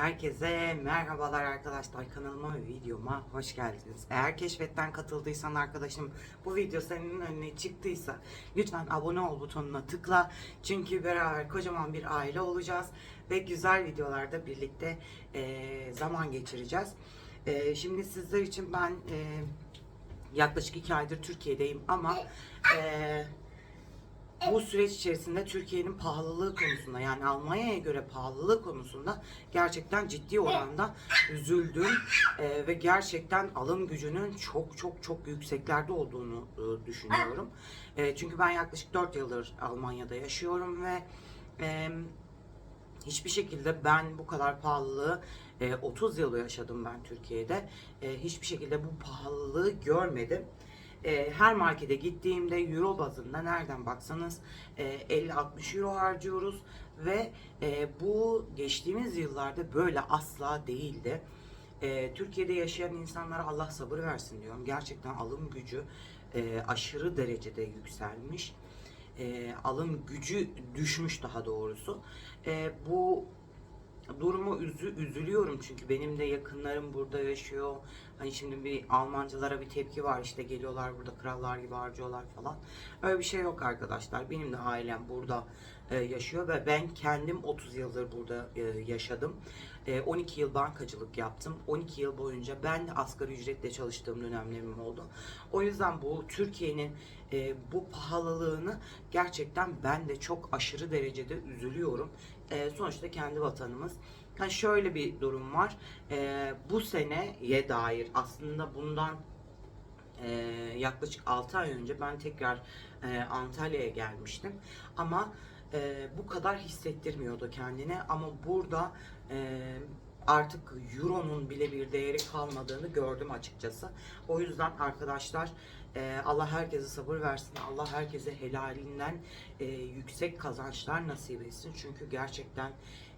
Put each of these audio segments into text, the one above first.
Herkese merhabalar arkadaşlar kanalıma ve videoma hoş geldiniz. Eğer keşfetten katıldıysan arkadaşım bu video senin önüne çıktıysa lütfen abone ol butonuna tıkla. Çünkü beraber kocaman bir aile olacağız ve güzel videolarda birlikte eee, zaman geçireceğiz. Eee, şimdi sizler için ben eee, yaklaşık iki aydır Türkiye'deyim ama eee bu süreç içerisinde Türkiye'nin pahalılığı konusunda yani Almanya'ya göre pahalılığı konusunda gerçekten ciddi oranda üzüldüm Ee, ve gerçekten alım gücünün çok çok çok yükseklerde olduğunu e, düşünüyorum. E, çünkü ben yaklaşık 4 yıldır Almanya'da yaşıyorum ve e, hiçbir şekilde ben bu kadar pahalılığı e, 30 yıl yaşadım ben Türkiye'de. E, hiçbir şekilde bu pahalılığı görmedim. E, her markete gittiğimde euro bazında nereden baksanız e, 50-60 euro harcıyoruz ve e, bu geçtiğimiz yıllarda böyle asla değildi. E, Türkiye'de yaşayan insanlara Allah sabır versin diyorum. Gerçekten alım gücü e, aşırı derecede yükselmiş. E, alım gücü düşmüş daha doğrusu. E, bu durumu üzü, üzülüyorum çünkü benim de yakınlarım burada yaşıyor. Hani şimdi bir Almancılara bir tepki var işte geliyorlar burada krallar gibi harcıyorlar falan. Öyle bir şey yok arkadaşlar. Benim de ailem burada e, yaşıyor ve ben kendim 30 yıldır burada e, yaşadım. E, 12 yıl bankacılık yaptım. 12 yıl boyunca ben de asgari ücretle çalıştığım dönemlerim oldu. O yüzden bu Türkiye'nin e, bu pahalılığını gerçekten ben de çok aşırı derecede üzülüyorum. E, sonuçta kendi vatanımız. Yani şöyle bir durum var. E, bu seneye dair aslında bundan e, yaklaşık 6 ay önce ben tekrar e, Antalya'ya gelmiştim. Ama e, bu kadar hissettirmiyordu kendine. Ama burada e, artık Euro'nun bile bir değeri kalmadığını gördüm açıkçası. O yüzden arkadaşlar e, Allah herkese sabır versin. Allah herkese helalinden e, yüksek kazançlar nasip etsin. Çünkü gerçekten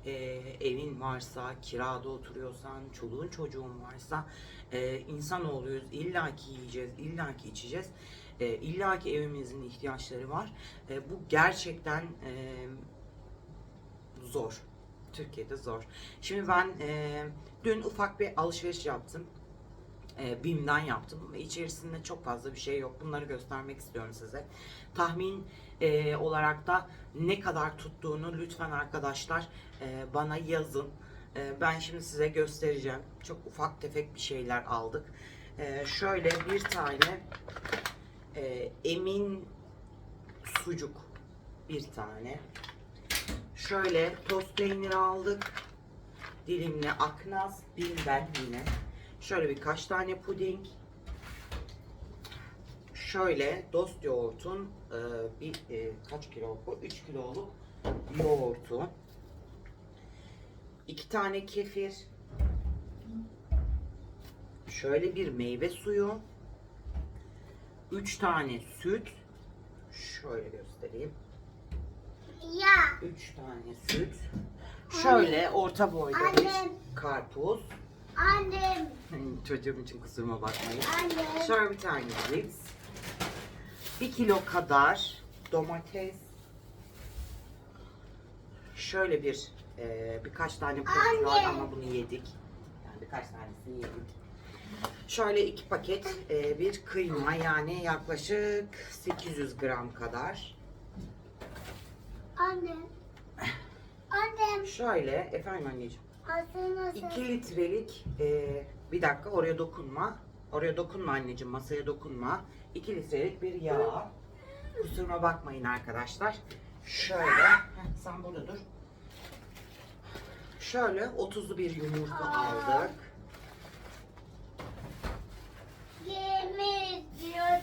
e, evin varsa, kirada oturuyorsan, çoluğun çocuğun varsa e, insanoğluyuz. İlla ki yiyeceğiz, illa ki içeceğiz. E, illa ki evimizin ihtiyaçları var. E, bu gerçekten e, zor. Türkiye'de zor. Şimdi ben e, dün ufak bir alışveriş yaptım. E, BİM'den yaptım. İçerisinde çok fazla bir şey yok. Bunları göstermek istiyorum size. Tahmin e, olarak da ne kadar tuttuğunu lütfen arkadaşlar e, bana yazın. E, ben şimdi size göstereceğim. Çok ufak tefek bir şeyler aldık. E, şöyle bir tane e, Emin sucuk bir tane. Şöyle tost peyniri aldık. Dilimli aknaz, bimben yine. Şöyle birkaç tane puding. Şöyle dost yoğurtun e, bir e, kaç kilo bu? 3 kiloluk yoğurtu. iki tane kefir. Şöyle bir meyve suyu. 3 tane süt. Şöyle göstereyim. Ya 3 tane süt. Şöyle orta boyda bir Annem. karpuz. annem Çocuğum için kusuruma bakmayın. annem Şöyle bir tane cips. Bir kilo kadar domates. Şöyle bir e, birkaç tane pul var ama bunu yedik. Yani birkaç tanesini yedik. Şöyle iki paket e, bir kıyma yani yaklaşık 800 gram kadar. Annem annem Şöyle efendim anneciğim. aslında 2 litrelik e, bir dakika oraya dokunma. Oraya dokunma anneciğim masaya dokunma. 2 litrelik bir yağ. Kusuruma bakmayın arkadaşlar. Şöyle heh, sen burada dur. Şöyle 30'lu bir yumurta aldık. yemek diyor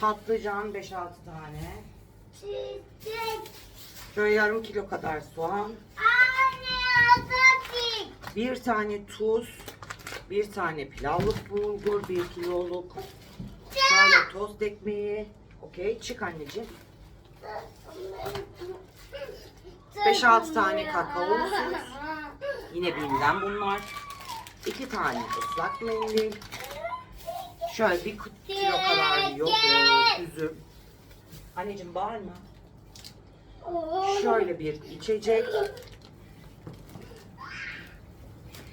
Patlıcan 5-6 tane. Çiçek Şöyle yarım kilo kadar soğan. anne Bir tane tuz. Bir tane pilavlık bulgur. Bir kiloluk. Şöyle tost ekmeği. Okey çık anneciğim. 5-6 tane kakaolu süt. Yine binden bunlar. İki tane ıslak mendil. Şöyle bir kilo kadar yoğurt, üzüm. Anneciğim bağırma. Şöyle bir içecek.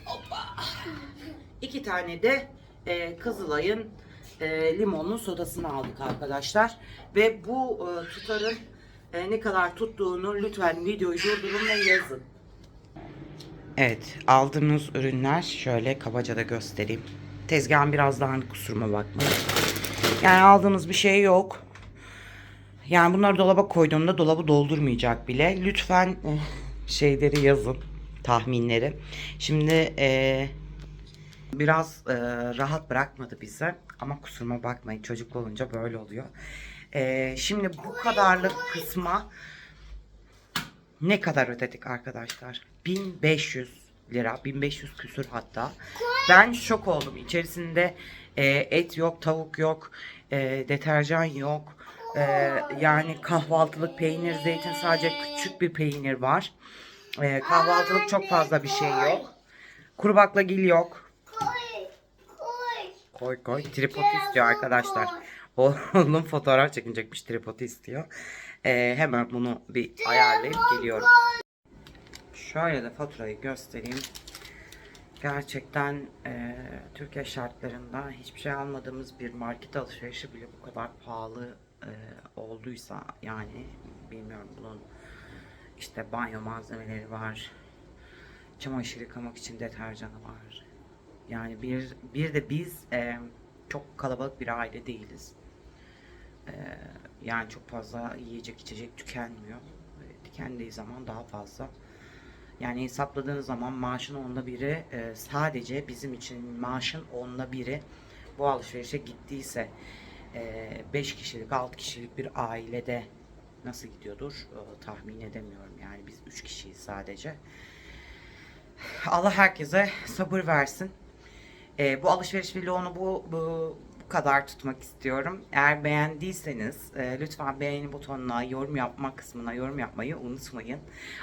Hoppa. İki tane de e, Kızılay'ın e, limonlu sodasını aldık arkadaşlar. Ve bu e, tutarın e, ne kadar tuttuğunu lütfen videoyu durdurun ve yazın. Evet aldığımız ürünler şöyle kabaca da göstereyim. Tezgahın biraz daha kusuruma bakmayın. Yani aldığımız bir şey yok. Yani bunları dolaba koyduğumda dolabı doldurmayacak bile. Lütfen eh, şeyleri yazın. Tahminleri. Şimdi eh, biraz eh, rahat bırakmadı bize. Ama kusuruma bakmayın. Çocuklu olunca böyle oluyor. Eh, şimdi bu kadarlık kısma ne kadar ödedik arkadaşlar? 1500 lira. 1500 küsür hatta. Ben şok oldum. İçerisinde e, et yok, tavuk yok, e, deterjan yok. E, yani kahvaltılık peynir, zeytin sadece küçük bir peynir var. E, kahvaltılık çok fazla bir şey yok. Kuru baklagil yok. Koy. Koy. Koy koy. Tripod istiyor arkadaşlar. Oğlum fotoğraf çekinecekmiş tripodu istiyor. E, hemen bunu bir ayarlayıp geliyorum. Şöyle de faturayı göstereyim. Gerçekten e, Türkiye şartlarında hiçbir şey almadığımız bir market alışverişi bile bu kadar pahalı e, olduysa yani bilmiyorum bunun işte banyo malzemeleri var. Çamaşır yıkamak için deterjanı var. Yani bir bir de biz e, çok kalabalık bir aile değiliz. E, yani çok fazla yiyecek içecek tükenmiyor. E, tükendiği zaman daha fazla. Yani hesapladığınız zaman maaşın onda biri e, sadece bizim için maaşın onda biri bu alışverişe gittiyse 5 kişilik 6 kişilik bir ailede nasıl gidiyordur tahmin edemiyorum. Yani biz 3 kişiyiz sadece. Allah herkese sabır versin. Bu alışveriş vlogunu bu, bu, kadar tutmak istiyorum. Eğer beğendiyseniz lütfen beğeni butonuna, yorum yapma kısmına yorum yapmayı unutmayın.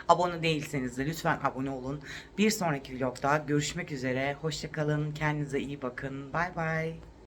Abone değilseniz de lütfen abone olun. Bir sonraki vlogda görüşmek üzere. Hoşçakalın. Kendinize iyi bakın. Bay bay.